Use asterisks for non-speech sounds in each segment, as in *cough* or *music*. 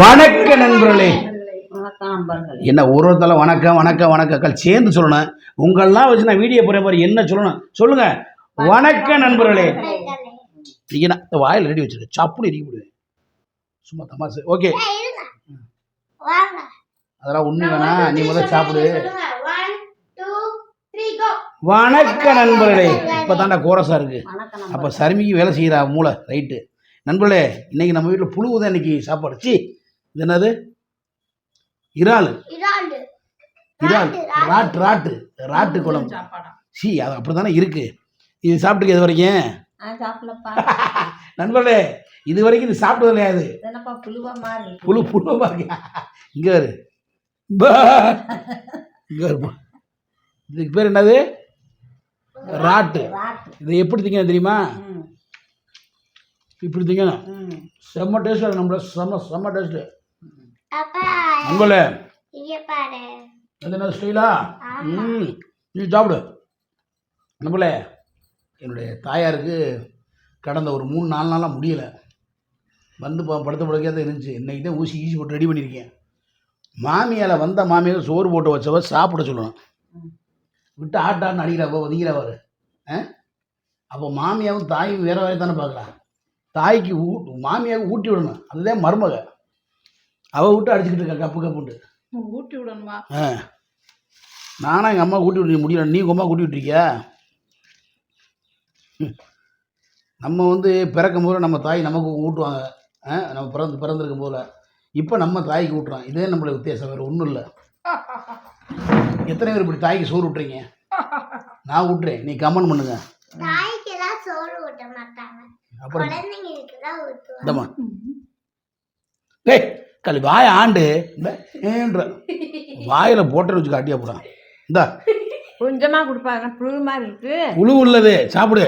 வணக்க நண்பர்களே. வணக்கம் நண்பர்களே என்ன ஒரு ஒருத்தல வணக்கம் வணக்கம் வணக்கங்கள் சேர்ந்து சொல்லணும். உங்களெல்லாம் வச்சு நான் வீடியோ போகிற மாதிரி என்ன சொல்லணும்? சொல்லுங்க. வணக்க நண்பர்களே. நீங்க என்ன இந்த வாயில் ரெடி வச்சிருக்க சப்புன்னு இடிக்க முடியாது சும்மா தமாசு. ஓகே. வாங்க. அதெல்லாம் உண்மை வேணா நீ முதல்ல சாப்பிடு. வணக்க நண்பர்களே. இப்போ தாண்டா கோரஸாக இருக்கு. வணக்கம் அப்போ சருமிக்கு வேலை செய்கிறா மூளை ரைட்டு. நண்பர்களே இன்னைக்கு நம்ம வீட்டில் புழு தான் இன்னைக்கு சாப்பாடு. சி இது என்னது? இறால். இறால். ராட்டு ராட்டு. ராட்டு குழம்பு. சி அது அப்படி தானே இருக்கு. இது சாப்பிட்டுக்க இது வரைக்கும்? *laughs* நண்பர்களே இது வரைக்கும் இது சாப்பிட்டது கிடையாது என்னப்பா புழுவா இருக்கு. புழு புழு பாருங்க இங்கே பா. இங்க. இதுக்கு பேர் என்னது? ராட்டு. இதை எப்படி திங்கணும் தெரியுமா? இப்படி திங்கணும் ம். செம்ம டேஸ்ட் நம்மள செம்ம செம்ம பாரு. அது என்ன ஸ்டைலா? ம். நீ சாப்பிடு. நம்மளே என்னுடைய தாயாருக்கு கடந்த ஒரு மூணு நாலு நாளாக முடியல. வந்து ப- படுத்த படுக்கையாக தான் இருந்துச்சு. இன்னைக்கு தான் ஊசி ஈசி போட்டு ரெடி பண்ணியிருக்கேன். மாமியால் வந்த மாமியார் சோறு போட்டு வச்சவ சாப்பிட சொல்லணும். விட்டு ஆட்டான்னு அடிக்கிறப்ப ஒதுங்கிறவர் ஆ? அப்போ மாமியாவும் தாயும் வேற வேற தானே பார்க்கலாம் தாய்க்கு ஊ மாமியாவுக்கு ஊட்டி விடணும். அதுதான் மருமக. அவள் விட்டு அடிச்சுக்கிட்டு இருக்கா கப்பு கப்புன்ட்டு. ஊட்டி விடணுமா? ஆ. நானும் எங்கள் அம்மா கூட்டி விட்டு முடியல நீ உங்கள் அம்மா கூட்டி விட்டுருக்கியா? ம். நம்ம வந்து பிறக்கும் போது நம்ம தாய் நமக்கு ஊட்டுவாங்க. ஆ நம்ம பிறந்து பிறந்திருக்கும் போல இப்போ நம்ம தாய்க்கு ஊட்டுறோம். இதே நம்மளோட வித்தியாசம் வேறு ஒன்றும் இல்லை. எத்தனை பேர் இப்படி தாய்க்கு சோறு விட்டுறீங்க நான் விட்டுறேன் நீ கமெண்ட் பண்ணுங்க. தாய்க்கு சோறு ஊட்ட மாட்டாங்க. அப்புறம் இந்தம்மா. டேய் கல் வாய ஆண்டு. இந்த ஏன்ற. வாயில் போட்டேன்னு வச்சு காட்டியா போடான் இந்தா. கொஞ்சமா கொடுப்பாங்க. புழு மாதிரி இருக்கு. புழு உள்ளது. சாப்பிடு.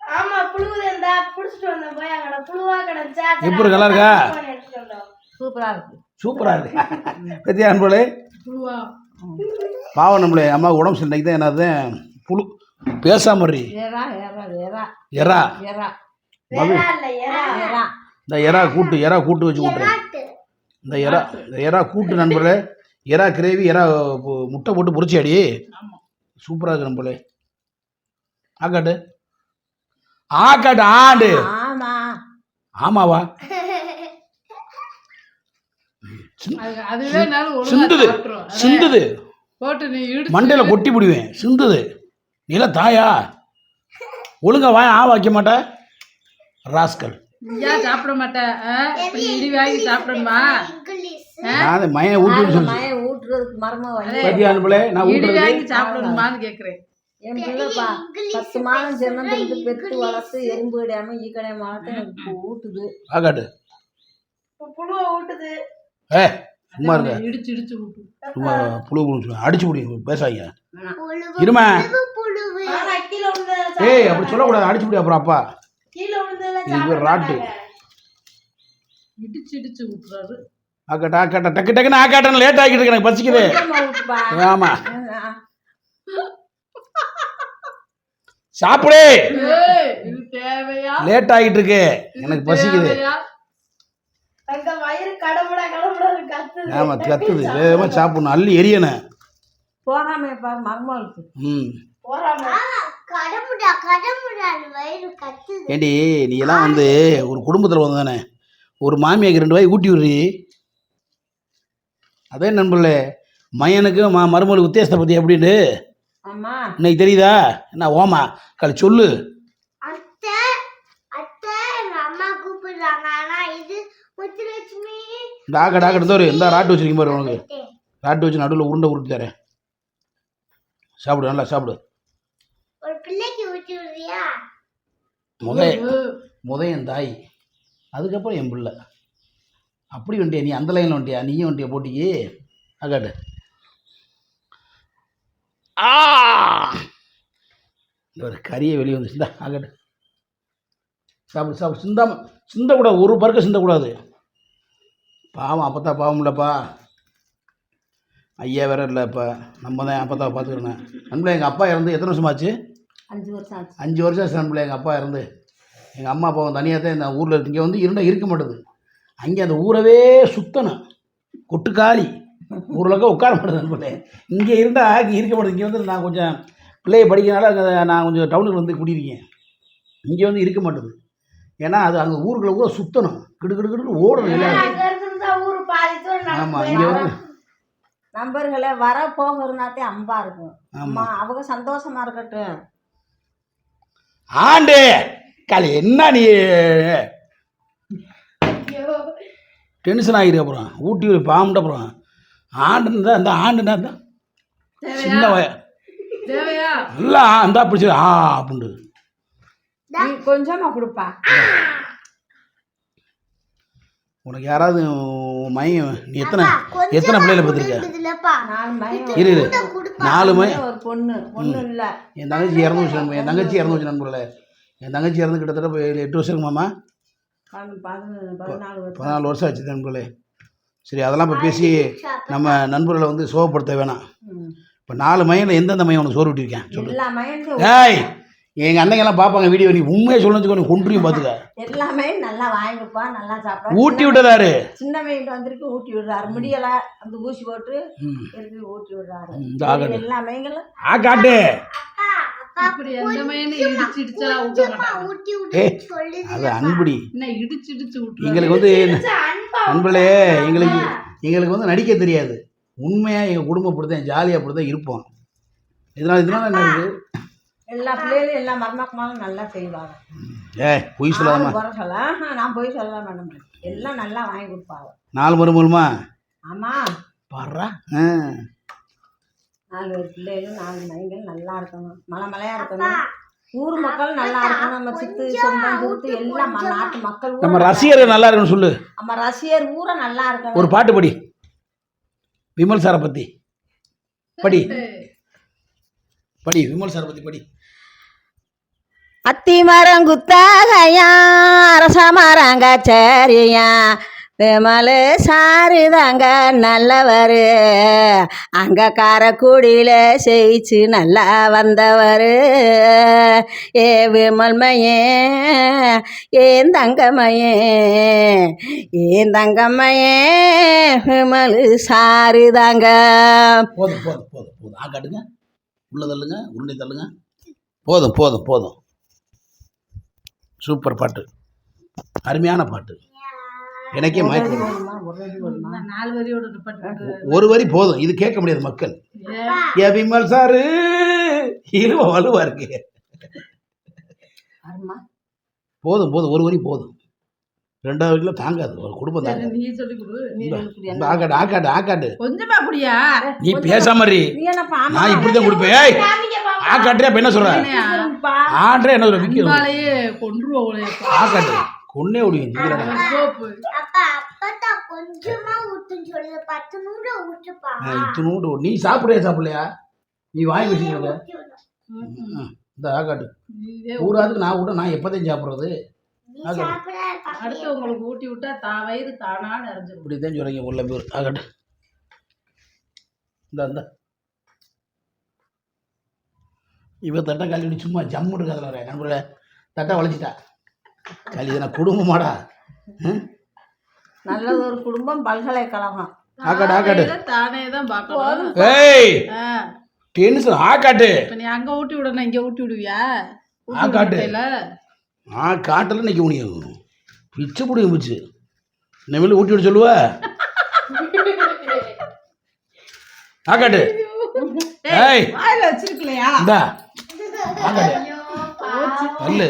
ஆமா புழு இருந்தா புடிச்சிட்டு வந்தேன் போய் அங்கட புழுவா கிடச்சா எப்படி நல்லா இருக்கா? சூப்பரா இருக்கு. சூப்பராக இருக்கு. பத்தியா அன்பளே புழுவா. பாவம் நம்மளே. அம்மா உடம்பு சரியில்லைக்கு தான் என்னது? புழு. பேசாம எறா எறா. எறா. எறா. மது. இந்த எறா கூட்டு எறா கூட்டு வச்சு கூட்டுறேன். இந்த எறா இந்த எறா கூட்டு நண்பர்களே எறா கிரேவி எறா முட்டை போட்டு பொரிச்சி அடி ஆமா. சூப்பராக இருக்கு நம்மளே ஆக்காட்டு ஆக்காட்டு ஆண்டு ஆமா. ஆமாவா? சிந்துது சிந்துது. மண்டையில் கொட்டி பிடிவேன். சிந்துது. நீல தாயா? ஒழுங்கா வாய ஆ வைக்க மாட்ட? ராஸ்கல். ஏன் சாப்பிட மாட்டேன் இடி வாங்கி சாப்பிடணுமா? நான் மயன் ஊட்டி சொல்லி மய ஊட்டுறதுக்கு மரமா வந்து பத்தியா அனுப்பலே நான் இடி வாங்கி சாப்பிடணுமான்னு கேக்குறேன். என் பிள்ளைப்பா பத்து மாதம் சின்னந்திருந்து பெத்து வளர்த்து எறும்பு கிடையாம ஈ கிடையாம வளர்த்து எனக்கு ஊட்டுது. புழுவ ஊட்டுது. ஏ சும்மா இருக்க இடிச்சு இடிச்சு சும்மா புழு புழு அடிச்சு பேசாங்க புழுவு இருமா. ஏய் அப்படி சொல்லக்கூடாது. அடிச்சு முடியும் அப்புறம் அப்பா. இது பேர் ராட்டு. இடிச்சு இடிச்சு விட்டுறாரு ஆக்கட்டா ஆக்காட்டா டக்கு டக்குன்னு ஆக்காட்டன்னு லேட் ஆகிட்டு இருக்கு எனக்கு பசிக்குது ஆமா. *laughs* சாப்பிடு. ஏய், இது தேவையா? லேட் ஆகிட்டு இருக்கு. எனக்கு பசிக்குது. ஆமா கத்துது. வேகமாக சாப்பிடணும். அள்ளி எரியணும். போகாம ம். ஏண்டி நீ எல்லாம் வந்து ஒரு குடும்பத்தில் வந்தானே ஒரு மாமியாக்கு ரெண்டு வாய் ஊட்டி விடுறி. அதே நண்பர்களே மையனுக்கு மா மருமகளுக்கு வித்தியாசத்தை பற்றி எப்படின்னு? ஆமா இன்னைக்கு தெரியுதா? என்ன ஓமா கல் சொல்லு. ஆக்கட ஆக்கட தோறு இந்த ராட்டு வச்சிருக்கீங்க பாரு உனக்கு. ராட்டு வச்சு நடுவில் உருண்டை உருட்டி தரேன். சாப்பிடு நல்லா சாப்பிடு. ஒரு பிள்ளைக்கு ஊட்டி விடுறியா? முத முத என் தாய் அதுக்கப்புறம் என் பிள்ளை. அப்படி வந்துட்டியா நீ? அந்த லைனில் வந்துட்டியா நீயும் வந்துட்டியா போட்டிக்கு ஆக்காட்டு ஆ! ஒரு கறியை வெளியே வந்து சிந்தா ஆகட்டு சாப்பிடு சாப்பிடு. சிந்தாம சிந்தக்கூடாது. ஒரு பருக்க சிந்தக்கூடாது. பாவம் அப்போ தான் பாவம் இல்லைப்பா. ஐயா வேற இல்லை இப்போ. நம்ம தான் அப்போ தான் பார்த்துக்கிறேன் நண்பர்களே எங்கள் அப்பா இறந்து எத்தனை வருஷமாச்சு? அஞ்சு வருஷம் ஆச்சு. அஞ்சு வருஷம் ஆச்சு நண்பர்களே எங்கள் அப்பா இறந்து. எங்கள் அம்மா அப்பாவும் தனியாக தான் இந்த ஊரில் இங்கே வந்து இருந்தால் இருக்க மாட்டேது. அங்கே அந்த ஊரவே சுத்தணும். கொட்டுக்காளி ஊரில் உட்கார மாட்டேது நண்பர்களே இங்கே இருந்தால் இருக்க மாட்டேது. இங்கே வந்து நான் கொஞ்சம் பிள்ளைய படிக்கிறனால அங்கே நான் கொஞ்சம் டவுனுக்கு வந்து குடியிருக்கேன் இங்கே வந்து இருக்க மாட்டேது. ஏன்னா அது அங்கே ஊருக்குள்ள ஊரை சுத்தணும். கிடு கிடு கிடுன்னு ஓடணும் இருந்தா நடந்து ஆமாம் இங்கே வந்து நண்பர்களே வர போக இருந்தாத்தே அம்பா இருக்கும். ஆமாம் அம்மா அவங்க சந்தோஷமா இருக்கட்டும். ஆண்டு. காலி என்ன நீ. டென்ஷன் ஆகிடு அப்புறம். ஊட்டி ஒரு பாம்புட்டு அப்புறம். ஆண்டுன்னு தான் இந்த ஆண்டுனா தான் சின்ன வய. நல்லா அந்த பிடிச்சி ஆ அப்படின்ட்டு நீ கொஞ்சமா கொடுப்பா. உனக்கு யாராவது உன் மையம் நீ எத்தனை எத்தனை பிள்ளைகளை பார்த்துருக்க இரு இரு. நாலு மை ஒரு பொண்ணு பொண்ணு இல்ல. என் தங்கச்சி இறந்து வச்சு நண்பர் என் தங்கச்சி இறந்து வச்சு நண்பர்களே என் தங்கச்சி இறந்து கிட்டத்தட்ட எட்டு வருஷம் பதின- பதினாலு வருஷம். ஆச்சு நண்பர்களே சரி அதெல்லாம் இப்போ பேசி நம்ம நண்பர்களை வந்து சோகப்படுத்த வேணாம். இப்போ நாலு மையனில் எந்தெந்த மையம் உனக்கு சோறு விட்டிருக்கேன் சொல்லு. ஏய் எங்கள் அண்ணங்கெல்லாம் பார்ப்பாங்க வீடியோ நீ உண்மையை சொல்லணுச்சுக்கோ நீ கொன்றியும் பார்த்துக்க எல்லாமே நல்லா வாங்கிப்பா நல்லா சாப்பிடா ஊட்டி விட்டதாரு சின்ன மையன் வந்திருக்கு ஊட்டி விடுறாரு. முடியல அந்த ஊசி போட்டு இருக்கு ஊட்டி விடுறாரு. இந்த ஆகட்டும் எல்லா மையங்களும் ஆ காட்டு. அது அன்புடி. எங்களுக்கு வந்து அன்பா நண்பர்களே எங்களுக்கு எங்களுக்கு வந்து நடிக்க தெரியாது. உண்மையாக எங்கள் தான் ஜாலியாக தான் இருப்போம். இதனால் இதனால என்ன இருக்குது எல்லா பிள்ளைகளும் எல்லா மருமக்கமாலும் நல்லா செய்வாங்க. ஏ பொய் சொல்லாதம்மா ஆளு குறை சொல்ல நான் போய் சொல்ல மேடம் எல்லாம் நல்லா வாங்கி கொடுப்பாங்க. நாலு மருமகளுமா ஆமா. பாடுறா ஆ. நாலு பேர் பிள்ளைகளும் நாலு மைங்கள் நல்லா இருக்கணும். மலை மலையா இருக்கணும். ஊர் மக்கள் நல்லா இருக்கணும். நம்ம சித்து சொந்தம் சித்து எல்லாம் நாட்டு மக்கள் நம்ம ரசிகர்கள் நல்லா இருக்குன்னு சொல்லு. நம்ம ரசிகர் ஊரை நல்லா இருக்கணும். ஒரு பாட்டு படி. விமல் சாரை பற்றி படி. படி விமல் சாரை பற்றி படி. அத்தி மரம் குத்தாகையா அரச மரங்க சரியா. விமலு சாரு தாங்க நல்லவர். அங்கே காரக்குடியில செய்ச்சு நல்லா வந்தவர். ஏ விமல்மையே ஏன் தங்கம்மையே ஏன் தங்கம்மையே விமலு சாரு தாங்க போதும் போதும் போதும் போதும். ஆக்காட்டுங்க உள்ள தள்ளுங்க உருண்டை தள்ளுங்க. போதும் போதும் போதும். சூப்பர் பாட்டு. அருமையான பாட்டு. எனக்கே மயக்கம் ஒரு வரி போதும். இது கேட்க முடியாது மக்கள். ஏ. விமல் சாரு இழுவ வலுவா இருக்கு. போதும் போதும். ஒரு வரி போதும். ரெண்டாவது வரைக்கும் தாங்காது ஒரு குடும்பம் சரி, தாங்காது நீ சொல்லி கொடு நீ கொடு. கொஞ்சமா குடியா ஆமா நான் இப்படி தான் கொடுப்பேன். ஏய் ஆக்காட்டுறியா இப்ப என்ன சொல்ற? சொல்லுப்பா. ஆன்றே என்ன சொல்ற? விற்க அன்பாலேயே கொன்றுவோம் ஆக்காட்டு கொன்னே விடுவீங்க அப்பா இத்தினூண்டு நீ சாப்பிடுறியா சாப்பிடலையா? நீ வாங்கி வச்சுக்கிறத இந்த ஆக்காட்டு. ஊராதுக்கு நான் விட நான் எப்போதையும் சாப்பிட்றது? அடுத்து உங்களுக்கு ஊட்டி விட்டா தா வயிறு தானா நிறைஞ்சிரும் இப்படி தான் சொல்கிறீங்க உள்ள பேர் ஆகட்டு இந்த இந்த. இவ தட்டை கழுவி சும்மா ஜம்மு இருக்காதுல வர நண்பர்களே தட்டை வளைச்சிட்டா. கழி நான் குடும்பமாடா. ம்? நல்லது ஒரு குடும்பம் பல்கலைக்கழகம். ஆக்காடு, ஆக்காடு. தானே தான் பார்க்கணும். ஏய்! டென்ஷன் ஆக்காட்டு. இப்ப நீ அங்க ஊட்டி விடணும் இங்க ஊட்டி விடுவியா? ஊட்டி ஆ, காட்டில் நிற்க முடியும் பிச்சு பிடிக்கும் பிச்சு. இனிமேல் ஊட்டி விட சொல்லுவ? ஆக்காட்டு ஏய். வாயில வச்சிருக்கலையா? இந்தா. ஆக்காட்டு நல்லு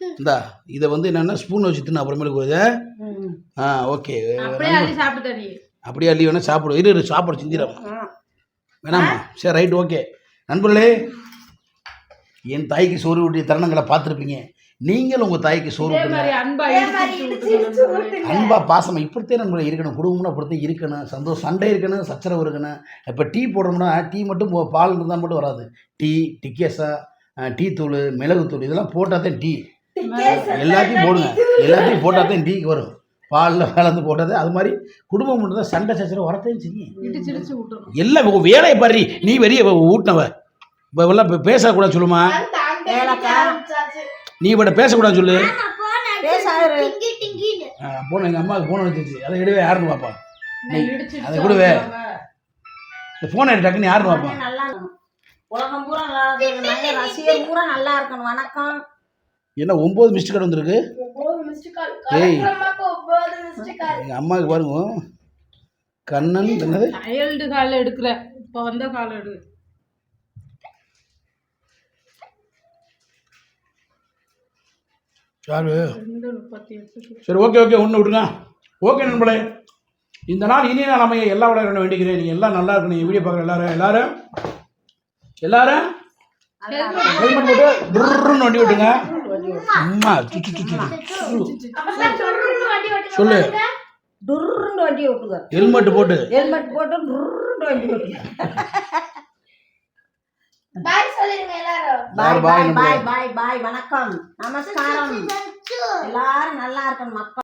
இந்தா இதை வந்து என்னென்னா ஸ்பூன் வச்சு தின்னு அப்புறமேலுக்கு போகுது ஆ ஓகே. அப்படியே அள்ளி வேணா சாப்பிடு. இரு இரு சாப்பாடு செஞ்சிடலாம் வேணாமா? சரி ரைட் ஓகே நண்பர்களே என் தாய்க்கு சோறு ஊட்டிய தருணங்களை பார்த்துருப்பீங்க. நீங்கள் உங்கள் தாய்க்கு சோறு அன்பா இடிச்சு இடிச்சு விட்டுக்கணும். அன்பா பாசமா இப்படித்தான் நம்மள இருக்கணும். குடும்பம்னா அப்படித்தான் இருக்கணும். சந்தோஷம் சண்டை இருக்கணும் சச்சரவு இருக்கணும். இப்போ டீ போடுறோம்னா டீ மட்டும் போ- பால் இருந்தால் மட்டும் வராது. டீ டிக்கேசா டீ தூள் மிளகுத்தூள் இதெல்லாம் போட்டால் தான் டீ. எல்லாத்தையும் போடுங்க. எல்லாத்தையும் போட்டால் தான் டீக்கு வரும். பாலில் கலந்து போட்டது அது மாதிரி குடும்பம் மட்டும் தான் சண்டை சச்சரவு வரத்தையும் செய்யும். எல்லாம் வேலையை பாரு. நீ வெளியே ஊட்டினவ. இப்போ எல்லாம் பேசக்கூடாது சொல்லுமா. நீ இவட பேசக்கூடாது சொல்லு. பேசாரு போன எங்கள் அம்மாவுக்கு ஃபோன் வந்துச்சு. அதை எடுவே யாருன்னு இடிச்சு அதை கொடுவே. இந்த ஃபோனை எடுத்து டக்குன்னு யாருன்னு பார்ப்பா உடனே நல்லா இருக்கணும். உலகம் பூரா நல்லா இருக்கணும் நல்ல ரசிகர் பூரா நல்லா இருக்கணும். வணக்கம். என்ன ஒம்பது மிஸ்டு கார்டு வந்திருக்கு? ஏய் எங்கள் அம்மாவுக்கு பாருங்க. கண்ணன் என்னது? சைல்டு கால் எடுக்கல இப்போ வந்த கால் எடு. யாரு? சரி ஓகே ஓகே ஒன்று விட்டுங்க ஓகே நண்பர்களே. இந்த நாள் இனிய நாள் அமைய எல்லா விட வேண்டிக்கிறேன். நீங்கள் எல்லாம் நல்லா இருக்கணும். நீங்கள் வீடியோ பார்க்குற எல்லாரும் எல்லாரும்? எல்லாரும்? ஹெல்மெட் போட்டு டுர்ன்னு வண்டி விட்டுங்க அம்மா. சொல்லு. டுர்ன்னு வண்டி விட்டுங்க ஹெல்மெட் போட்டு. ஹெல்மெட் போட்டு டுர்ன்னு வண்டி விட்டுங்க பாய் சொல்லிருங்க எல்லாரும். பாய் பாய் பாய் பாய் பாய் வணக்கம். நமஸ்காரம். எல்லாரும் நல்லா இருக்கணும். மக்கள்